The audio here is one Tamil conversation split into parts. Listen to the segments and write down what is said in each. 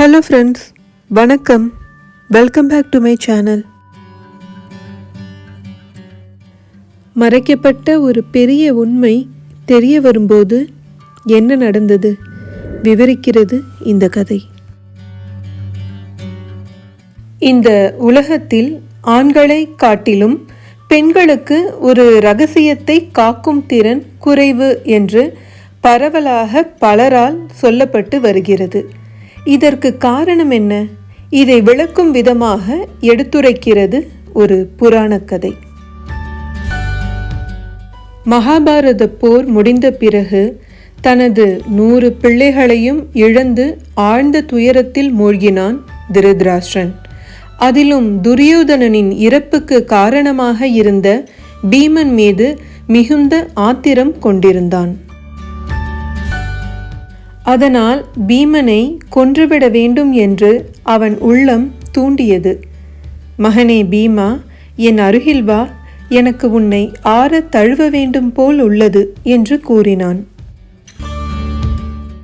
ஹலோ ஃப்ரெண்ட்ஸ் வணக்கம். Welcome back to my channel மறைக்கப்பட்ட ஒரு பெரிய உண்மை தெரிய வரும்போது என்ன நடந்தது? விவரிக்கிறது இந்த கதை. இந்த உலகத்தில் ஆண்களை காட்டிலும் பெண்களுக்கு ஒரு ரகசியத்தை காக்கும் திறன் குறைவு என்று பரவலாக பலரால் சொல்லப்பட்டு வருகிறது. இதற்கு காரணம் என்ன? இதை விளக்கும் விதமாக எடுத்துரைக்கிறது ஒரு புராணக் கதை. மகாபாரத போர் முடிந்த பிறகு தனது நூறு பிள்ளைகளையும் இழந்து ஆழ்ந்த துயரத்தில் மூழ்கினான் திருதராஷ்டிரன். அதிலும் துரியோதனனின் இறப்புக்கு காரணமாக இருந்த பீமன் மீது மிகுந்த ஆத்திரம் கொண்டிருந்தான். அதனால் பீமனை கொன்றுவிட வேண்டும் என்று அவன் உள்ளம் தூண்டியது. மகனே பீமா என் அருகில் வா எனக்கு உன்னை ஆற தழுவ வேண்டும் போல் உள்ளது என்று கூறினான்.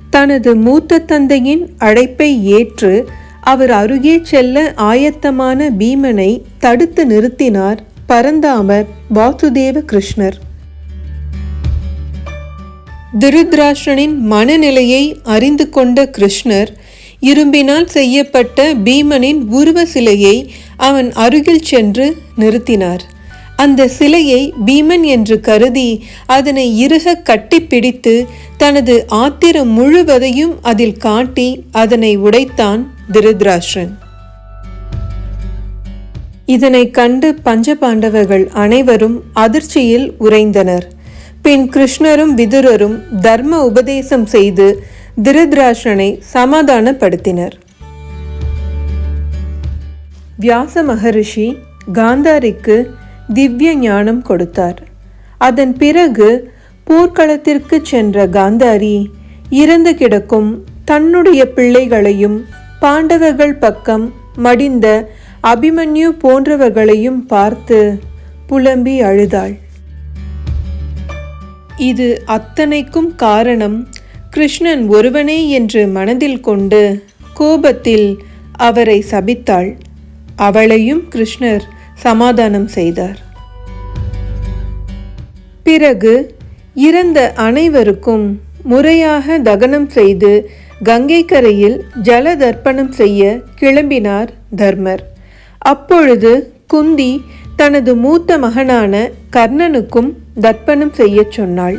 தனது மூத்த தந்தையின் அழைப்பை ஏற்று அவர் அருகே செல்ல ஆயத்தமான பீமனை தடுத்து நிறுத்தினார் பரந்தாமர் வாசுதேவ கிருஷ்ணர். திருத்ராஷ்டனின் மனநிலையை அறிந்து கொண்ட கிருஷ்ணர் இரும்பினால் செய்யப்பட்ட பீமனின் உருவ சிலையை அவன் அருகில் சென்று நிறுத்தினார். அந்த சிலையை பீமன் என்று கருதி அதனை இறுக கட்டிப்பிடித்து தனது ஆத்திரம் முழுவதையும் அதில் காட்டி அதனை உடைத்தான் திருத்ராஷ்டன் இதனை கண்டு பஞ்சபாண்டவர்கள் அனைவரும் அதிர்ச்சியில் உறைந்தனர். பின் கிருஷ்ணரும் விதுரரும் தர்ம உபதேசம் செய்து திருத்ராஷனை சமாதானப்படுத்தினர். வியாச மகரிஷி காந்தாரிக்கு திவ்ய ஞானம் கொடுத்தார். அதன் பிறகு போர்க்களத்திற்கு சென்ற காந்தாரி இறந்து கிடக்கும் தன்னுடைய பிள்ளைகளையும் பாண்டவர்கள் பக்கம் மடிந்த அபிமன்யு போன்றவர்களையும் பார்த்து புலம்பி அழுதாள். இது அத்தனைக்கும் காரணம் கிருஷ்ணன் ஒருவனே என்று மனதில் கொண்டு கோபத்தில் அவரை சபித்தாள். அவளையும் கிருஷ்ணர் சமாதானம் செய்தார். பிறகு இறந்த அனைவருக்கும் முறையாக தகனம் செய்து கங்கை கரையில் ஜல தர்ப்பணம் செய்ய கிளம்பினார் தர்மர். அப்பொழுது குந்தி தனது மூத்த மகனான கர்ணனுக்கும் தர்ப்பணம் செய்ய சொன்னாள்.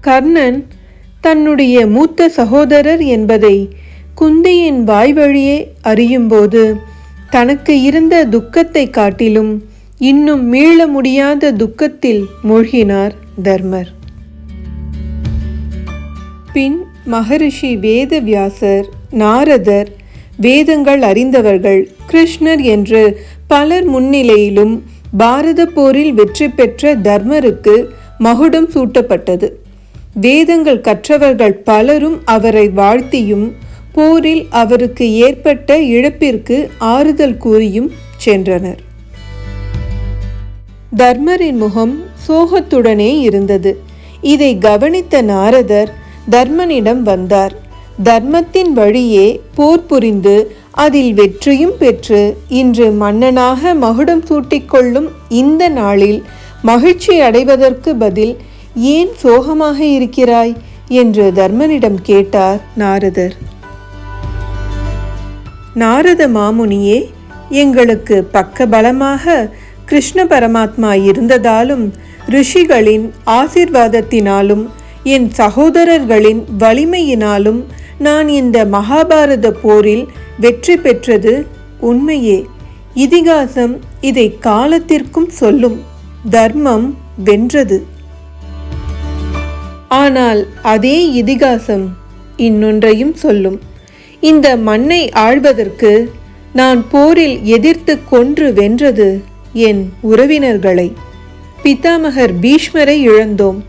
கர்ணன் தன்னுடைய மூத்த சகோதரர் என்பதை குந்தியின் வாய் வழியே அறியும்போது தனக்கு இருந்த துக்கத்தை காட்டிலும் இன்னும் மீள முடியாத துக்கத்தில் மூழ்கினார் தர்மர். பின் மகரிஷி வேதவியாசர் நாரதர் வேதங்கள் அறிந்தவர்கள் கிருஷ்ணர் என்று பலர் முன்னிலையிலும் பாரத போரில் வெற்றி பெற்ற தர்மருக்கு மகுடம் சூட்டப்பட்டது. வேதங்கள் கற்றவர்கள் பலரும் அவரை வாழ்த்தியும் போரில் அவருக்கு ஏற்பட்ட இழப்பிற்கு ஆறுதல் கூறியும் சென்றனர். தர்மரின் முகம் சோகத்துடனே இருந்தது. இதை கவனித்த நாரதர் தர்மனிடம் வந்தார். தர்மத்தின் வழியே போர் புரிந்து அதில் வெற்றியும் பெற்று இன்று மன்னனாக மகுடம் சூட்டிக்கொள்ளும் இந்த நாளில் மகிழ்ச்சி அடைவதற்கு பதில் ஏன் சோகமாக இருக்கிறாய்? என்று தர்மனிடம் கேட்டார் நாரதர். நாரத மாமுனியே எங்களுக்கு பக்க பலமாக கிருஷ்ண பரமாத்மா இருந்ததாலும் ரிஷிகளின் ஆசிர்வாதத்தினாலும் என் சகோதரர்களின் வலிமையினாலும் நான் இந்த மகாபாரத போரில் வெற்றி பெற்றது உண்மையே. இதிகாசம் இதை காலத்திற்கும் சொல்லும். தர்மம் வென்றது. ஆனால் அதே இதிகாசம் இன்னொன்றையும் சொல்லும். இந்த மண்ணை ஆழ்வதற்கு நான் போரில் எதிர்த்து கொன்று வென்றது என் உறவினர்களை. பிதாமகர் பீஷ்மரை இழந்தோம்.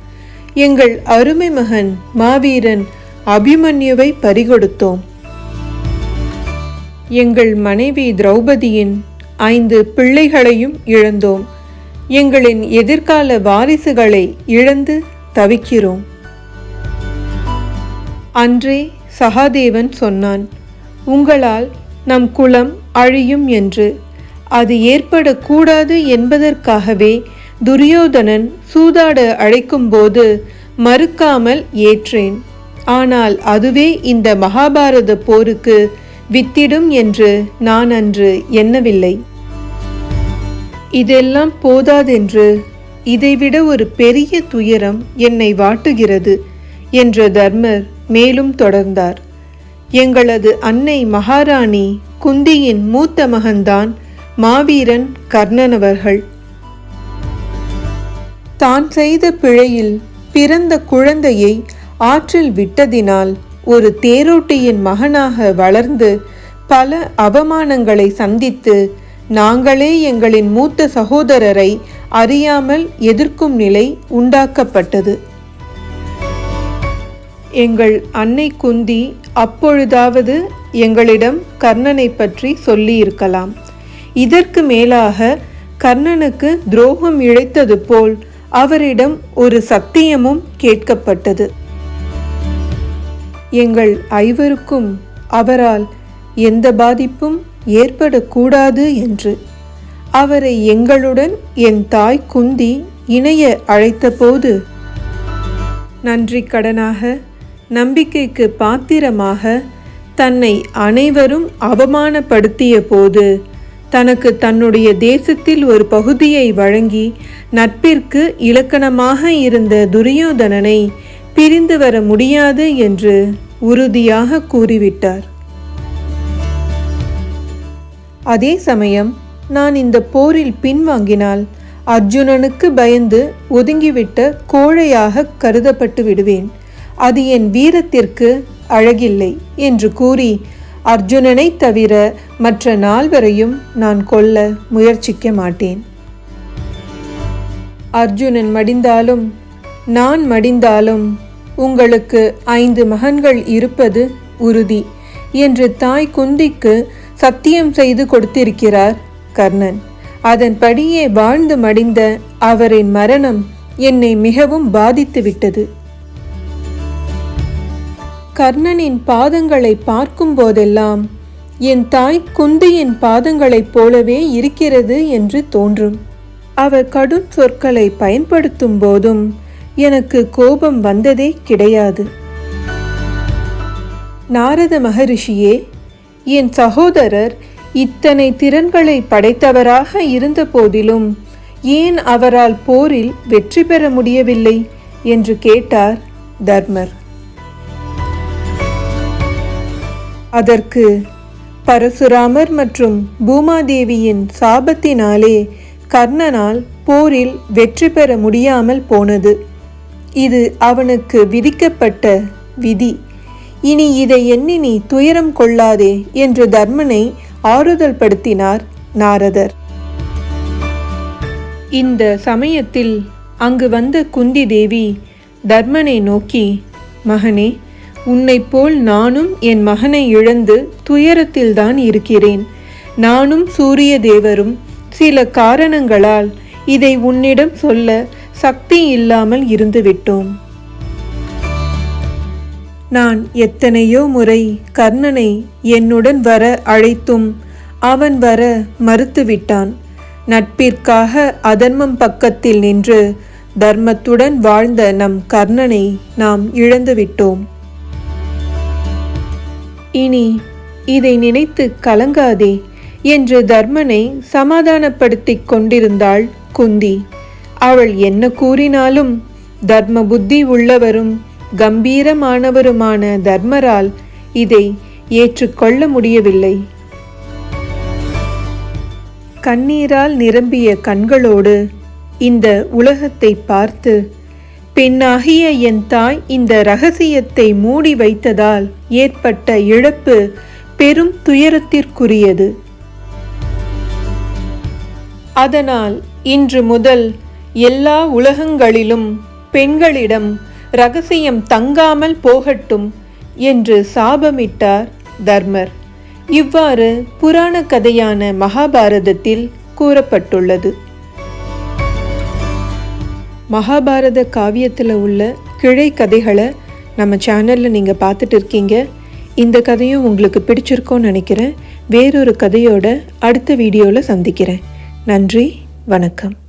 எங்கள் அருமை மகன் மாவீரன் அபிமன்யுவை பறிகொடுத்தோம். எங்கள் மனைவி திரௌபதியின் ஐந்து பிள்ளைகளையும் இழந்தோம். எங்களின் எதிர்கால வாரிசுகளை இழந்து தவிக்கிறோம். அன்றே சகாதேவன் சொன்னான் உங்களால் நம் குலம் அழியும் என்று. அது ஏற்படக்கூடாது என்பதற்காகவே துரியோதனன் சூதாட அழைக்கும்போது மறுக்காமல் ஏற்றேன். ஆனால் அதுவே இந்த மகாபாரத போருக்கு வித்திடும் என்று நான் அன்று எண்ணவில்லை. இதெல்லாம் போதாதென்று இதைவிட ஒரு பெரிய துயரம் என்னை வாட்டுகிறது என்ற தர்மர் மேலும் தொடர்ந்தார். எங்களது அன்னை மகாராணி குந்தியின் மூத்த மகன்தான் மாவீரன் கர்ணன் அவர்கள் தான் செய்த பிழையில் பிறந்த குழந்தையை ஆற்றில் விட்டதினால் ஒரு தேரோட்டியின் மகனாக வளர்ந்து பல அவமானங்களை சந்தித்து நாங்களே எங்களின் மூத்த சகோதரரை அறியாமல் எதிர்க்கும் நிலை உண்டாக்கப்பட்டது. எங்கள் அன்னை குந்தி அப்பொழுதாவது எங்களிடம் கர்ணனை பற்றி சொல்லியிருக்கலாம். இதற்கு மேலாக கர்ணனுக்கு துரோகம் இழைத்தது போல் அவரிடம் ஒரு சத்தியமும் கேட்கப்பட்டது. எங்கள் ஐவருக்கும் அவரால் எந்த பாதிப்பும் ஏற்படக்கூடாது என்று. அவரை எங்களுடன் என் தாய் குந்தி இணைய அழைத்தபோது நன்றி கடனாக நம்பிக்கைக்கு பாத்திரமாக தன்னை அனைவரும் அவமானப்படுத்திய போது தனக்கு தன்னுடைய தேசத்தில் ஒரு பகுதியை வழங்கி நட்பிற்கு இலக்கணமாக இருந்த துரியோதனனை பிரிந்து வர முடியாது என்று உறுதியாக கூறிவிட்டார். அதே சமயம் நான் இந்த போரில் பின்வாங்கினால் அர்ஜுனனுக்கு பயந்து ஒதுங்கிவிட்ட கோழையாக கருதப்பட்டு விடுவேன். அது என் வீரத்திற்கு அழகில்லை என்று கூறி அர்ஜுனனை தவிர மற்ற நால்வரையும் நான் கொல்ல முயற்சிக்க மாட்டேன். அர்ஜுனன் மடிந்தாலும் நான் மடிந்தாலும் உங்களுக்கு ஐந்து மகன்கள் இருப்பது உறுதி என்று தாய் குந்திக்கு சத்தியம் செய்து கொடுத்திருக்கிறார் கர்ணன். அதன்படியே வாழ்ந்து மடிந்த அவரின் மரணம் என்னை மிகவும் பாதித்துவிட்டது கர்ணனின் பாதங்களை பார்க்கும் போதெல்லாம் என் தாய் குந்தியின் பாதங்களைப் போலவே இருக்கிறது என்று தோன்றும். அவர் கடும் சொற்களை பயன்படுத்தும் போதும் எனக்கு கோபம் வந்ததே கிடையாது. நாரத மகரிஷியே என் சகோதரர் இத்தனை திறன்களை படைத்தவராக இருந்த போதிலும் ஏன் அவரால் போரில் வெற்றி பெற முடியவில்லை? என்று கேட்டார் தர்மர். அதற்கு பரசுராமர் மற்றும் பூமாதேவியின் சாபத்தினாலே கர்ணனால் போரில் வெற்றி பெற முடியாமல் போனது. இது அவனுக்கு விதிக்கப்பட்ட விதி. இனி இதை எண்ணி நீ துயரம் கொள்ளாதே என்று தர்மனை ஆறுதல் படுத்தினார் நாரதர். இந்த சமயத்தில் அங்கு வந்த குந்தி தேவி தர்மனை நோக்கி மகனே உன்னைப் போல் நானும் என் மகனை இழந்து துயரத்தில்தான் இருக்கிறேன். நானும் சூரிய தேவரும் சில காரணங்களால் இதை உன்னிடம் சொல்ல சக்தி இல்லாமல் இருந்துவிட்டோம். நான் எத்தனையோ முறை கர்ணனை என்னுடன் வர அழைத்தும் அவன் வர மறுத்துவிட்டான். நட்பிற்காக அதர்மம் பக்கத்தில் நின்று தர்மத்துடன் வாழ்ந்த நம் கர்ணனை நாம் இழந்துவிட்டோம். இனி இதை நினைத்து கலங்காதே என்று தர்மனை சமாதானப்படுத்திக் கொண்டிருந்தாள் குந்தி. அவள் என்ன கூறினாலும் தர்ம புத்தி உள்ளவரும் கம்பீரமானவருமான தர்மரால் இதை ஏற்றுக்கொள்ள முடியவில்லை. கண்ணீரால் நிரம்பிய கண்களோடு இந்த உலகத்தை பார்த்து பெண்ணாகிய என் தாய் இந்த ரகசியத்தை மூடி வைத்ததால் ஏற்பட்ட இழப்பு பெரும் துயரத்திற்குரியது. அதனால் இன்று முதல் எல்லா உலகங்களிலும் பெண்களிடம் ரகசியம் தங்காமல் போகட்டும் என்று சாபமிட்டார் தர்மர். இவ்வாறு புராண கதையான மகாபாரதத்தில் கூறப்பட்டுள்ளது. மகாபாரத காவியத்தில் உள்ள கிளை கதைகளை நம்ம சேனலில் நீங்கள் பார்த்துட்டு இருக்கீங்க. இந்த கதையும் உங்களுக்கு பிடிச்சிருக்கோன்னு நினைக்கிறேன். வேறொரு கதையோட அடுத்த வீடியோவில் சந்திக்கிறேன். நன்றி வணக்கம்.